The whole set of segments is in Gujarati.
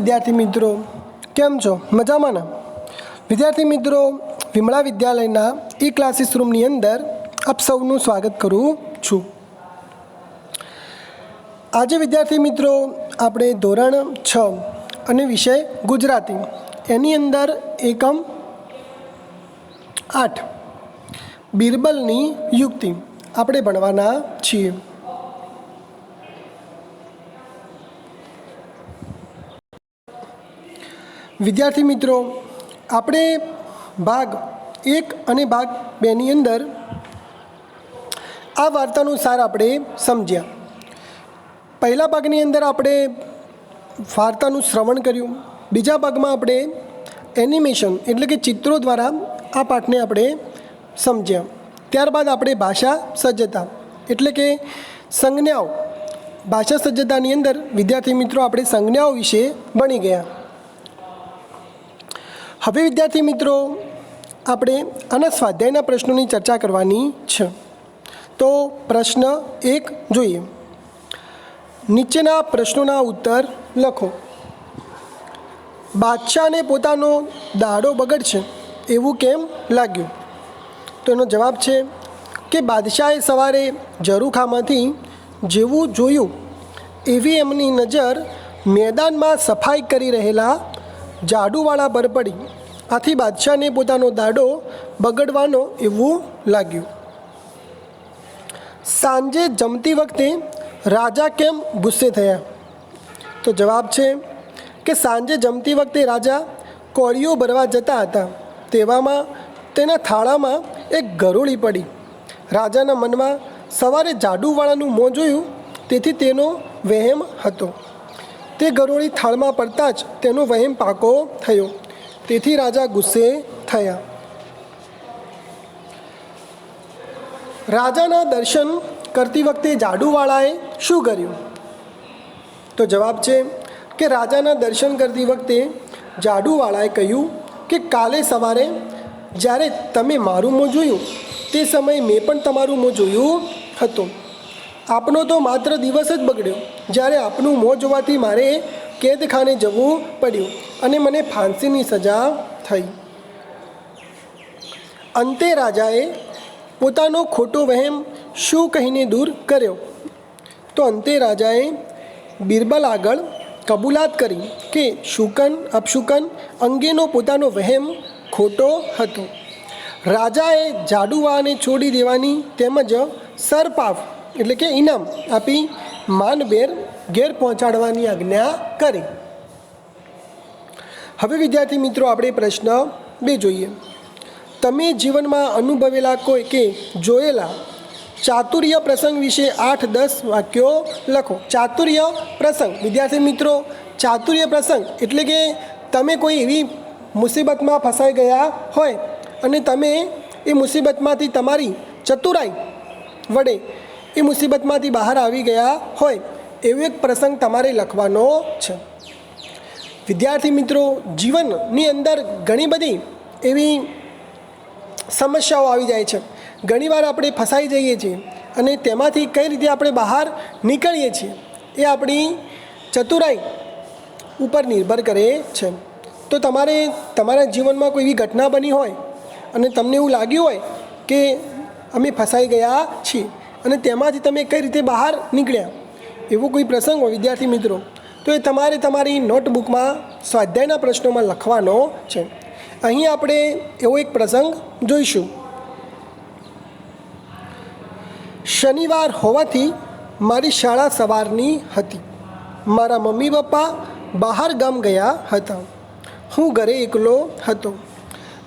વિદ્યાર્થી મિત્રો, કેમ છો? મજામાં ને? વિદ્યાર્થી મિત્રો, વિમળા વિદ્યાલયના ઈ ક્લાસીસ રૂમની અંદર આપ સૌનું સ્વાગત કરું છું. આજે વિદ્યાર્થી મિત્રો, આપણે ધોરણ છ અને વિષય ગુજરાતી, એની અંદર એકમ આઠ, બિરબલની યુક્તિ આપણે ભણવાના છીએ. વિદ્યાર્થી મિત્રો, આપણે ભાગ એક અને ભાગ બેની અંદર આ વાર્તાનો સાર આપણે સમજ્યા. પહેલા ભાગની અંદર આપણે વાર્તાનું શ્રવણ કર્યું. બીજા ભાગમાં આપણે એનિમેશન એટલે કે ચિત્રો દ્વારા આ પાઠને આપણે સમજ્યા. ત્યારબાદ આપણે ભાષા સજ્જતા, એટલે કે સંજ્ઞાઓ. ભાષા સજ્જતાની અંદર વિદ્યાર્થી મિત્રો, આપણે સંજ્ઞાઓ વિશે ભણી ગયા. હવે વિદ્યાર્થી મિત્રો, આપણે આના સ્વાધ્યાયના પ્રશ્નોની ચર્ચા કરવાની છે. તો પ્રશ્ન એક જોઈએ. નીચેના પ્રશ્નોના ઉત્તર લખો. બાદશાહને પોતાનો દાડો બગડશે એવું કેમ લાગ્યું? તો એનો જવાબ છે કે બાદશાહે સવારે ઝરૂખામાંથી જેવું જોયું, એવી એમની નજર મેદાનમાં સફાઈ કરી રહેલા જાડુવાળા પર પડી આથી બાદશાહને પોતાનો દાડો બગડવાનો એવું લાગ્યું. સાંજે જમતી વખતે રાજા કેમ ગુસ્સે થયા? તો જવાબ છે કે સાંજે જમતી વખતે રાજા કોળીઓ ભરવા જતા હતા. તેવામાં તેના થાળામાં એક ગરોળી પડી. રાજાના મનમાં સવારે જાડુવાળાનું મોં જોયું, તેથી તેનો વહેમ હતો. તે ગરોળી થાળમાં પડતા જ તેનો વહેમ પાકો થયો. તેથી રાજા ગુસ્સે થયા. રાજાના દર્શન કરતી વખતે જાડુવાળાએ શું કર્યું? તો જવાબ છે કે રાજાના દર્શન કરતી વખતે જાડુવાળાએ કહ્યું કે કાલે સવારે જ્યારે તમે મારું મોં જોયું, તે સમયે મેં પણ તમારું મોં જોયું હતું. આપનો તો માત્ર દિવસ જ બગડ્યો. જ્યારે આપનું મોં જોવાથી મારે કેદખાને જવું પડ્યું અને મને ફાંસીની સજા થઈ. અંતે રાજાએ પોતાનો ખોટો વહેમ શું કહીને દૂર કર્યો? તો અંતે રાજાએ બિરબલ આગળ કબૂલાત કરી કે શુકન, અપશુકન અંગેનો પોતાનો વહેમ ખોટો હતો. રાજાએ જાડુવાને છોડી દેવાની તેમજ સરપાવ એટલે કે ઇનામ આપી માનભેર ઘેર પહોંચાડવાની આજ્ઞા કરી. હવે વિદ્યાર્થી મિત્રો, આપણે પ્રશ્ન બે જોઈએ. તમે જીવનમાં અનુભવેલા કોઈ કે જોયેલા ચાતુર્ય પ્રસંગ વિશે આઠ દસ વાક્યો લખો. ચાતુર્ય પ્રસંગ. વિદ્યાર્થી મિત્રો, ચાતુર્ય પ્રસંગ એટલે કે તમે કોઈ એવી મુસીબતમાં ફસાઈ ગયા હોય અને તમે એ મુસીબતમાંથી તમારી ચતુરાઈ વડે એ મુસીબતમાંથી બહાર આવી ગયા હોય, એવો એક પ્રસંગ તમારે લખવાનો છે. વિદ્યાર્થી મિત્રો, જીવનની અંદર ઘણી બધી એવી સમસ્યાઓ આવી જાય છે. ઘણીવાર આપણે ફસાઈ જઈએ છીએ અને તેમાંથી કઈ રીતે આપણે બહાર નીકળીએ છીએ, એ આપણી ચતુરાઈ ઉપર નિર્ભર કરે છે. તો તમારે તમારા જીવનમાં કોઈ એવી ઘટના બની હોય અને તમને એવું લાગ્યું હોય કે અમે ફસાઈ ગયા છીએ અને તેમાંથી તમે કઈ રીતે બહાર નીકળ્યા? એવો કોઈ પ્રસંગ હોય, વિદ્યાર્થી મિત્રો, તો એ તમારે તમારી નોટબુકમાં સ્વાધ્યાયના પ્રશ્નોમાં લખવાનો છે. અહીં આપણે એવો એક પ્રસંગ જોઈશું. શનિવાર હોવાથી મારી શાળા સવારની હતી. મારા મમ્મી પપ્પા બહાર ગામ ગયા હતા. હું ઘરે એકલો હતો.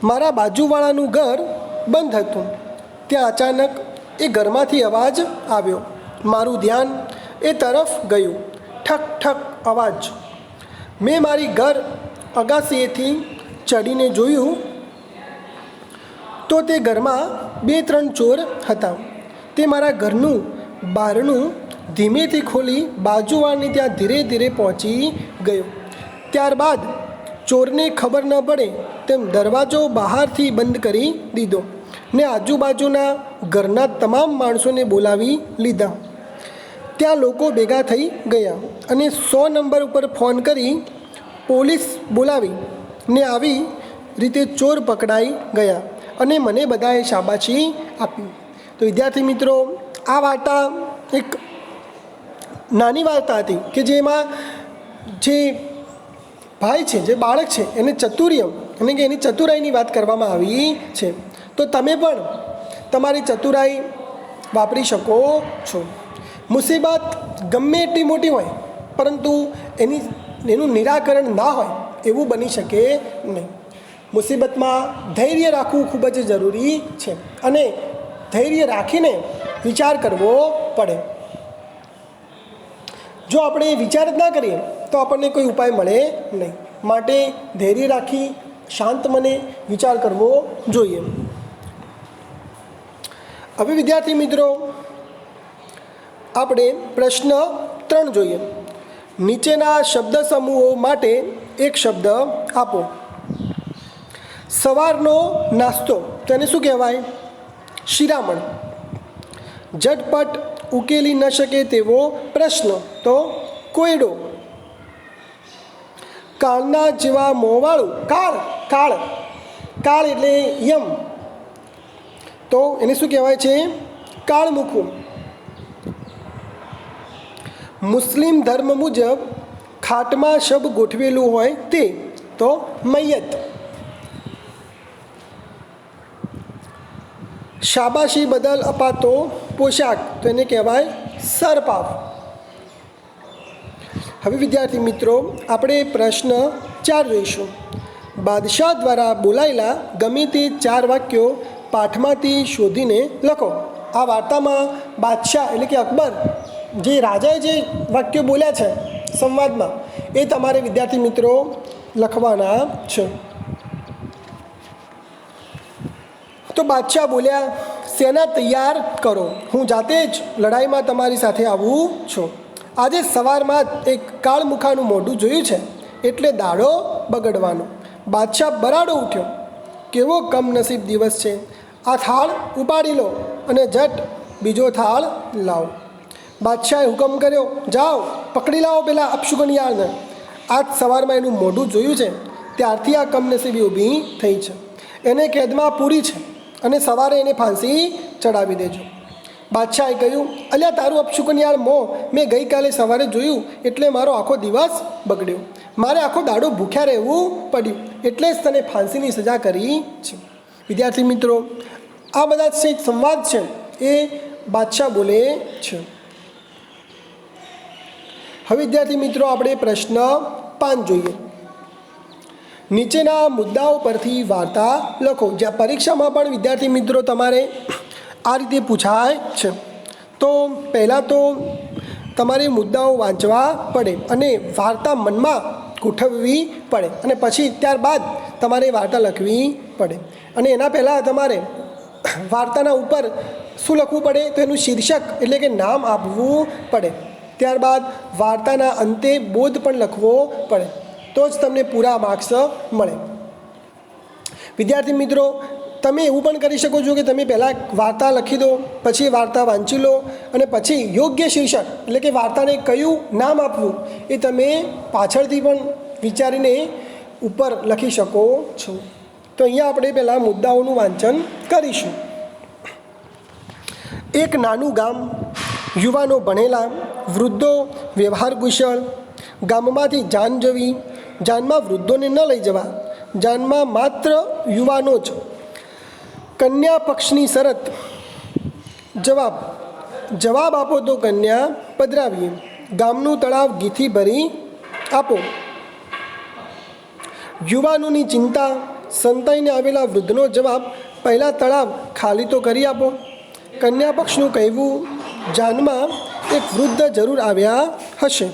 મારા બાજુવાળાનું ઘર બંધ હતું. ત્યાં અચાનક એ ઘરમાંથી અવાજ આવ્યો. મારું ધ્યાન એ તરફ ગયું. ઠક ઠક, અવાજ. મેં મારી ઘર અગાસીએથી ચડીને જોયું તો તે ઘરમાં બે, ત્રણ ચોર હતા. તે મારા ઘરનું બારણું ધીમેથી ખોલી બાજુવાળને ત્યાં ધીરે ધીરે પહોંચી ગયો. ત્યારબાદ ચોરને ખબર ન પડે તેમ દરવાજો બહારથી બંધ કરી દીધો. ને આજુબાજુના ઘરના તમામ માણસોને બોલાવી લીધા. ત્યાં લોકો ભેગા થઈ ગયા અને સો નંબર ઉપર ફોન કરી પોલીસ બોલાવી ને આવી રીતે ચોર પકડાઈ ગયા અને મને બધાએ શાબાશી આપી. તો વિદ્યાર્થી મિત્રો, આ વાર્તા એક નાની વાર્તા હતી કે જેમાં જે ભાઈ છે, જે બાળક છે, એને ચતુર્ય એટલે કે એની ચતુરાઈની વાત કરવામાં આવી છે. તો તમે પણ તમારી ચતુરાઈ વાપરી શકો છો. મુસીબત ગમે એટલી મોટી હોય, પરંતુ એની, એનું નિરાકરણ ના હોય, એવું બની શકે નહીં. મુસીબતમાં ધૈર્ય રાખવું ખૂબ જ જરૂરી છે અને ધૈર્ય રાખીને વિચાર કરવો પડે. જો આપણે વિચાર જ ના કરીએ, તો આપણને કોઈ ઉપાય મળે નહીં. માટે ધૈર્ય રાખી શાંત મને વિચાર કરવો જોઈએ. હવે વિદ્યાર્થી મિત્રો, આપણે પ્રશ્ન ત્રણ જોઈએ. નીચેના શબ્દ સમૂહો માટે એક શબ્દ આપો. સવારનો નાસ્તો, તેને શું કહેવાય? શિરામણ. ઝટપટ ઉકેલી ન શકે તેવો પ્રશ્ન. તો કોયડો. કાળના જેવા મોંવાળું, કાળ કાળ. કાળ એટલે યમ. તો એને શું કહેવાય છે? કાળ મૂકવું મુસ્લિમ ધર્મ મુજબ ખાટમાં શબ ગોઠવેલું હોય તે તો મૈયત. શાબાશી બદલ અપાતો પોશાક તો એને કહેવાય સરપાવ. હવે વિદ્યાર્થી મિત્રો, આપણે પ્રશ્ન ચાર જોઈશું બાદશાહ દ્વારા બોલાયેલા ગમે તે ચાર વાક્યો પાઠમાંથી શોધીને લખો. આ વાર્તામાં બાદશાહ એટલે કે અકબર જે રાજાએ જે વાક્યો બોલ્યા છે સંવાદમાં, એ તમારે વિદ્યાર્થી મિત્રો લખવાના છે. તો બાદશાહ બોલ્યા, સેના તૈયાર કરો. હું જાતે જ લડાઈમાં તમારી સાથે આવું છું. આજે સવારમાં એક કાળમુખાનું મોઢું જોયું છે, એટલે દાડો બગડવાનો. બાદશાહ બરાડો ઉઠ્યો. કેવો કમનસીબ દિવસ છે. આ થાળ ઉપાડી લો અને ઝટ બીજો થાળ લાવો. બાદશાહે હુકમ કર્યો, જાઓ, પકડી લાવો પેલા અપશુકનિયાળને આજ સવારમાં એનું મોઢું જોયું છે, ત્યારથી આ કમનસીબી ઊભી થઈ છે. એને કેદમાં પૂરી છે અને સવારે એને ફાંસી ચડાવી દેજો. બાદશાહે કહ્યું, અલ્યા, તારું અપશુકનિયાળ મો. મેં ગઈકાલે સવારે જોયું, એટલે મારો આખો દિવસ બગડ્યો. મારે આખો દાડો ભૂખ્યા રહેવું પડ્યું, એટલે જ તને ફાંસીની સજા કરી છે. વિદ્યાર્થી મિત્રો, આ બધા જે સંવાદ છે એ બાદશાહ બોલે છે. હવે વિદ્યાર્થી મિત્રો, આપણે પ્રશ્ન પાંચ જોઈએ. નીચેના મુદ્દાઓ પરથી વાર્તા લખો. જ્યાં પરીક્ષામાં પણ વિદ્યાર્થી મિત્રો, તમારે આ રીતે પૂછાય છે. તો પહેલાં તો તમારે મુદ્દાઓ વાંચવા પડે અને વાર્તા મનમાં ગોઠવવી પડે અને પછી ત્યારબાદ તમારે વાર્તા લખવી પડે. અને એના પહેલાં તમારે વાર્તાના ઉપર શું લખવું પડે તો એનું શીર્ષક એટલે કે નામ આપવું પડે. ત્યારબાદ વાર્તાના અંતે બોધ પણ લખવો પડે. તો જ તમને પૂરા માર્ક્સ મળે. વિદ્યાર્થી મિત્રો તમે એવું પણ કરી શકો છો કે તમે પહેલાં વાર્તા લખી દો, પછી વાર્તા વાંચી લો અને પછી યોગ્ય શીર્ષક, એટલે કે વાર્તાને કયું નામ આપવું એ તમે પાછળથી પણ વિચારીને ઉપર લખી શકો છો. તો અહીંયા આપણે પહેલાં મુદ્દાઓનું વાંચન કરીશું. એક નાનું ગામ, યુવાનો ભણેલા, વૃદ્ધો વ્યવહાર કુશળ, ગામમાંથી જાન જવી, જાનમાં વૃદ્ધોને ન લઈ જવા, જાનમાં માત્ર યુવાનો જ કન્યા પક્ષની શરત. જવાબ. જવાબ આપો તો કન્યા પધરાવીએ. ગામનું તળાવ ગીથી ભરી આપો. યુવાનોની ચિંતા. સંતાઈને આવેલા વૃદ્ધનો જવાબ, પહેલાં તળાવ ખાલી તો કરી આપો. કન્યા પક્ષનું કહેવું, જાનમાં એક વૃદ્ધ જરૂર આવ્યા હશે.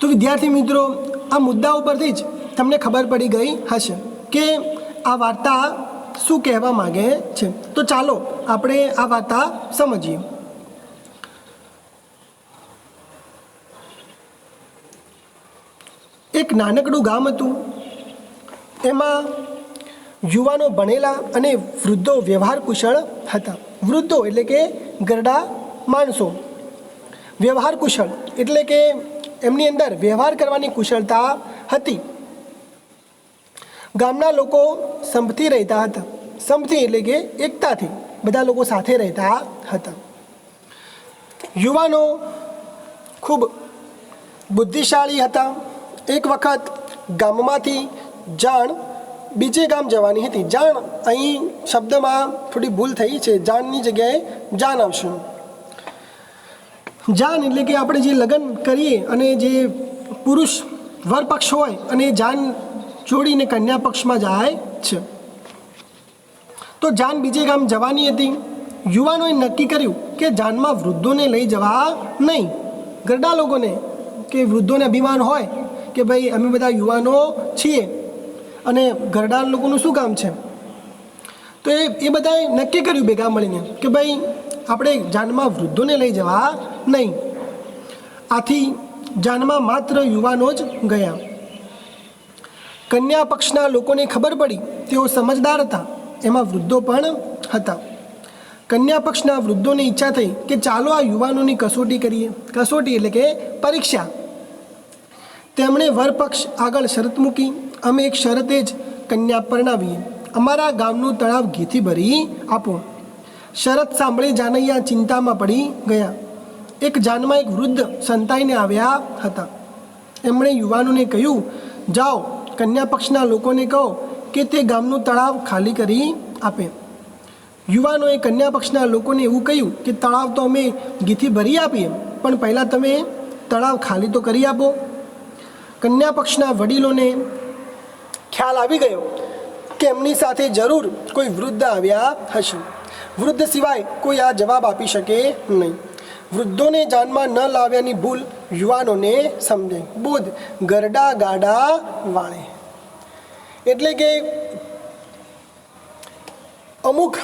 તો વિદ્યાર્થી મિત્રો, આ મુદ્દા ઉપરથી જ તમને ખબર પડી ગઈ હશે કે આ વાર્તા શું કહેવા માગે છે? તો ચાલો આપણે આ વાર્તા સમજીએ. એક નાનકડું ગામ હતું. એમાં યુવાનો ભણેલા અને વૃદ્ધો વ્યવહાર કુશળ હતા. વૃદ્ધો એટલે કે ગરડા માણસો. વ્યવહાર કુશળ એટલે કે એમની અંદર વ્યવહાર કરવાની કુશળતા હતી. ગામના લોકો સંપથી રહેતા હતા. સંપથી એટલે કે એકતાથી બધા લોકો સાથે રહેતા હતા. યુવાનો ખૂબ બુદ્ધિશાળી હતા. એક વખત ગામમાંથી જાણ બીજે ગામ જવાની હતી. જાણ અહીં શબ્દમાં થોડી ભૂલ થઈ છે. જાણની જગ્યાએ જાન આવશે. જાન એટલે કે આપણે જે લગ્ન કરીએ અને જે પુરુષ વરપક્ષ હોય અને જાન જોડીને કન્યા પક્ષમાં જાય છે. તો જાન બીજે ગામ જવાની હતી. યુવાનોએ નક્કી કર્યું કે જાનમાં વૃદ્ધોને લઈ જવા નહીં. ગરડા લોકોને કે વૃદ્ધોને અભિમાન હોય કે ભાઈ અમે બધા યુવાનો છીએ. અને ગરડા લોકોનું શું કામ છે? તો એ એ બધાએ નક્કી કર્યું ભેગા મળીને કે ભાઈ આપણે જાનમાં વૃદ્ધોને લઈ જવા નહીં. આથી જાનમાં માત્ર યુવાનો જ ગયા. કન્યા પક્ષના લોકોને ખબર પડી. તેઓ સમજદાર હતા. એમાં વૃદ્ધો પણ હતા. કન્યા પક્ષના વૃદ્ધોની ઈચ્છા થઈ કે ચાલો આ યુવાનોની કસોટી કરીએ. કસોટી એટલે કે પરીક્ષા. તેમણે વરપક્ષ આગળ શરત મૂકી. અમે એક શરતે જ કન્યા પરણાવીએ. અમારા ગામનું તળાવ ઘીથી ભરી આપો. શરત સાંભળી જાનૈયા ચિંતામાં પડી ગયા. એક જાનમાં એક વૃદ્ધ સંતાઈને આવ્યા હતા. એમણે યુવાનોને કહ્યું, જાઓ કન્યા પક્ષના લોકોને કહો કે તે ગામનું તળાવ ખાલી કરી આપે. યુવાનોએ કન્યા પક્ષના લોકોને એવું કહ્યું કે તળાવ તો અમે ગીથી ભરી આપીએ, પણ પહેલાં તમે તળાવ ખાલી તો કરી આપો. કન્યા પક્ષના વડીલોને ખ્યાલ આવી ગયો કે એમની સાથે જરૂર કોઈ વૃદ્ધ આવ્યા હશે. વૃદ્ધ સિવાય કોઈ આ જવાબ આપી શકે નહીં. વૃદ્ધોને જાનમાં ન લાવ્યાની ભૂલ યુવાનોને સમજે. બુદ્ધ ગરડા ગાડા વાળે. એટલે કે અમુક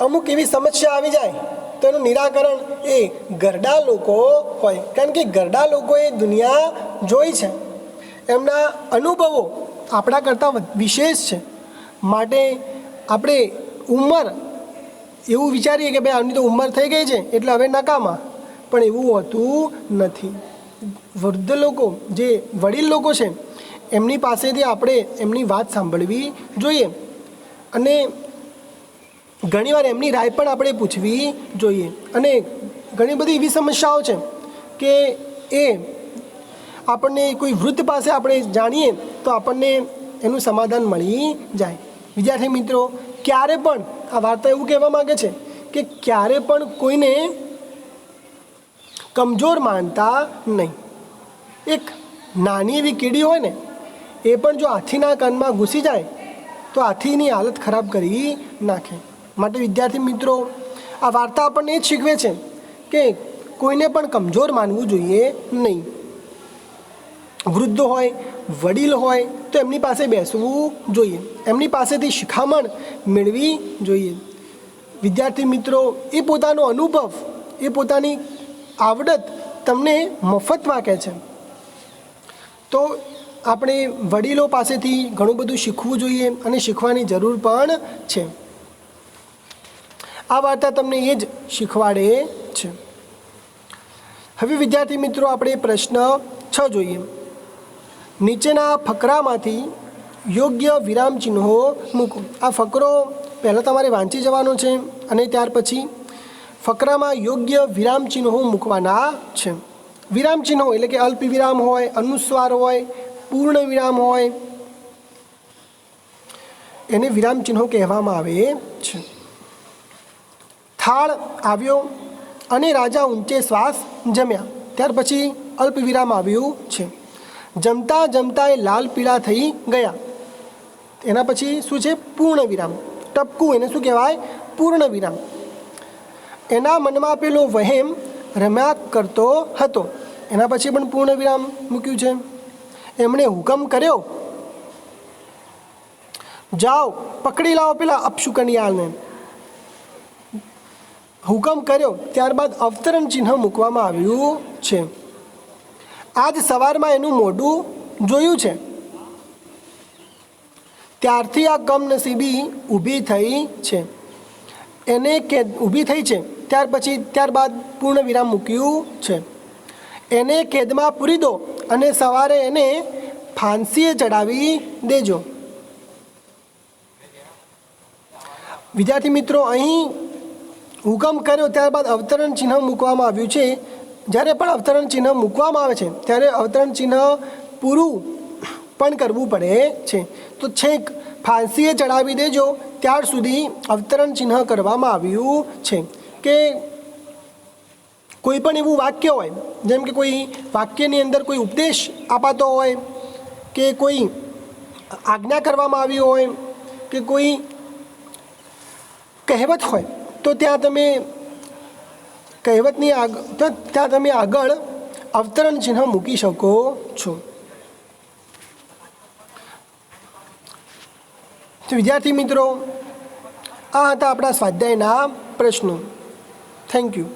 અમુક એવી સમસ્યા આવી જાય તો એનું નિરાકરણ એ ગરડા લોકો હોય. કારણ કે ગરડા લોકોએ દુનિયા જોઈ છે. એમના અનુભવો આપણા કરતાં વિશેષ છે. માટે આપણે ઉંમર એવું વિચારીએ કે ભાઈ આની તો ઉંમર થઈ ગઈ છે, એટલે હવે નકામા. પણ એવું હોતું નથી. વૃદ્ધ લોકો, જે વડીલ લોકો છે, એમની પાસેથી આપણે એમની વાત સાંભળવી જોઈએ. અને ઘણીવાર એમની રાય પણ આપણે પૂછવી જોઈએ. અને ઘણી બધી એવી સમસ્યાઓ છે કે એ આપણને કોઈ વૃદ્ધ પાસે આપણે જાણીએ તો આપણને એનું સમાધાન મળી જાય. વિદ્યાર્થી મિત્રો, ક્યારે પણ, આ વાર્તા એવું કહેવા માગે છે કે ક્યારે પણ કોઈને કમજોર માનતા નહીં. એક નાની એવી કીડી હોય ને, એ પણ જો હાથીના કાનમાં ઘૂસી જાય, તો હાથીની હાલત ખરાબ કરી નાખે. માટે વિદ્યાર્થી મિત્રો, આ વાર્તા આપણને એ જ શીખવે છે કે કોઈને પણ કમજોર માનવું જોઈએ નહીં. વૃદ્ધ હોય, વડીલ હોય, તો એમની પાસે બેસવું જોઈએ. એમની પાસેથી શિખામણ મેળવી જોઈએ. વિદ્યાર્થી મિત્રો, એ પોતાનો અનુભવ, એ પોતાની આવડત તમને મફત વાંકે છે. તો આપણે વડીલો પાસેથી ઘણું બધું શીખવું જોઈએ અને શીખવાની જરૂર પણ છે. આ વાર્તા તમને એ જ શીખવાડે છે. હવે વિદ્યાર્થી મિત્રો, આપણે પ્રશ્ન છ જોઈએ. નીચેના ફકરામાંથી યોગ્ય વિરામ ચિહ્નો મૂકો. આ ફકરો પહેલાં તમારે વાંચી જવાનો છે અને ત્યાર પછી ફકરામાં યોગ્ય વિરામ ચિહ્નો મૂકવાના છે. વિરામ ચિહ્નો એટલે કે અલ્પ વિરામ હોય, અનુસ્વાર હોય, પૂર્ણ વિરામ હોય, એને વિરામ ચિહ્નો કહેવામાં આવે છે. થાળ આવ્યો અને રાજા ઊંચે શ્વાસ જમ્યા. ત્યાર પછી અલ્પ વિરામ આવ્યું છે. જમતા જમતા એ લાલ પીળા થઈ ગયા. એના પછી શું છે? પૂર્ણ વિરામ. ટપકું એને શું કહેવાય? પૂર્ણ વિરામ. એના મનમાં પેલો વહેમ રમ્યા કરતો હતો. એના પછી પણ પૂર્ણ વિરામ મૂક્યું છે. એમણે હુકમ કર્યો. જાઓ, પકડી લાવો પેલા અપશુકનિયાળને હુકમ કર્યો. ત્યારબાદ અવતરણ ચિહ્ન મૂકવામાં આવ્યું છે. આજ સવારમાં એનું મોઢું જોયું છે. ત્યારથી આ કમનસીબી ઊભી થઈ છે. એને કે ઊભી થઈ છે, ત્યાર પછી ત્યારબાદ પૂર્ણ વિરામ મૂક્યું છે. એને કેદમાં પૂરી દો અને સવારે એને ફાંસીએ ચડાવી દેજો. વિદ્યાર્થી મિત્રો, અહીં હુકમ કર્યો, ત્યારબાદ અવતરણ ચિહ્ન મૂકવામાં આવ્યું છે. જ્યારે પણ અવતરણ ચિહ્ન મૂકવામાં આવે છે, ત્યારે અવતરણ ચિહ્ન પૂરું પણ કરવું પડે છે. તો છેક, ફાંસીએ ચડાવી દેજો, ત્યાર સુધી અવતરણ ચિહ્ન કરવામાં આવ્યું છે. કે કોઈ પણ એવું વાક્ય હોય, જેમ કે કોઈ વાક્યની અંદર કોઈ ઉપદેશ અપાતો હોય, કે કોઈ આજ્ઞા કરવામાં આવી હોય, કે કોઈ કહેવત હોય, તો ત્યાં તમે કહેવતની આગ ત્યાં તમે આગળ અવતરણ ચિહ્ન મૂકી શકો છો. વિદ્યાર્થી મિત્રો, આ હતા આપણા સ્વાધ્યાયના પ્રશ્નો. Thank you